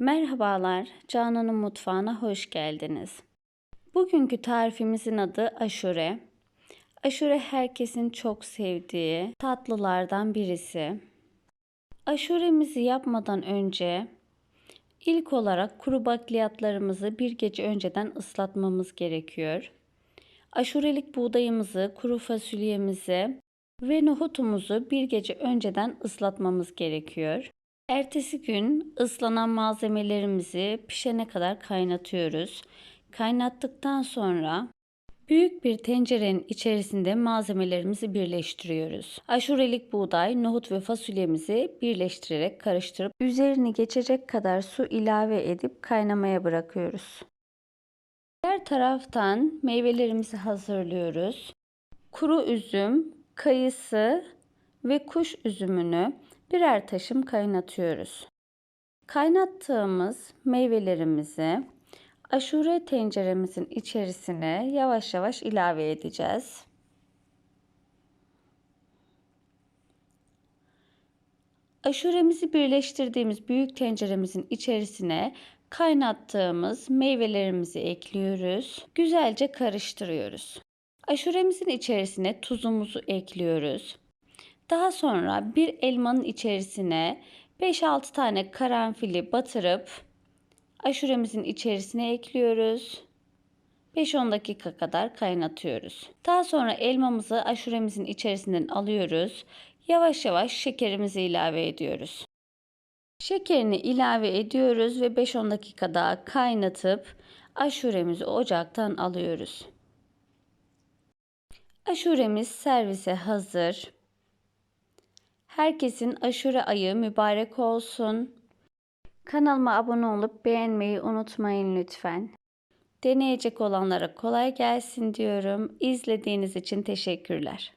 Merhabalar, Canan'ın mutfağına hoş geldiniz. Bugünkü tarifimizin adı aşure. Aşure herkesin çok sevdiği tatlılardan birisi. Aşuremizi yapmadan önce ilk olarak kuru bakliyatlarımızı bir gece önceden ıslatmamız gerekiyor. Aşurelik buğdayımızı, kuru fasulyemizi ve nohutumuzu bir gece önceden ıslatmamız gerekiyor. Ertesi gün ıslanan malzemelerimizi pişene kadar kaynatıyoruz. Kaynattıktan sonra büyük bir tencerenin içerisinde malzemelerimizi birleştiriyoruz. Aşurelik buğday, nohut ve fasulyemizi birleştirerek karıştırıp üzerini geçecek kadar su ilave edip kaynamaya bırakıyoruz. Diğer taraftan meyvelerimizi hazırlıyoruz. Kuru üzüm, kayısı ve kuş üzümünü birer taşım kaynatıyoruz. Kaynattığımız meyvelerimizi aşure tenceremizin içerisine yavaş yavaş ilave edeceğiz. Aşuremizi birleştirdiğimiz büyük tenceremizin içerisine kaynattığımız meyvelerimizi ekliyoruz. Güzelce karıştırıyoruz. Aşuremizin içerisine tuzumuzu ekliyoruz. Daha sonra bir elmanın içerisine 5-6 tane karanfili batırıp aşuremizin içerisine ekliyoruz. 5-10 dakika kadar kaynatıyoruz. Daha sonra elmamızı aşuremizin içerisinden alıyoruz. Yavaş yavaş şekerimizi ilave ediyoruz. Şekerini ilave ediyoruz ve 5-10 dakika daha kaynatıp aşuremizi ocaktan alıyoruz. Aşuremiz servise hazır. Herkesin aşure ayı mübarek olsun. Kanalıma abone olup beğenmeyi unutmayın lütfen. Deneyecek olanlara kolay gelsin diyorum. İzlediğiniz için teşekkürler.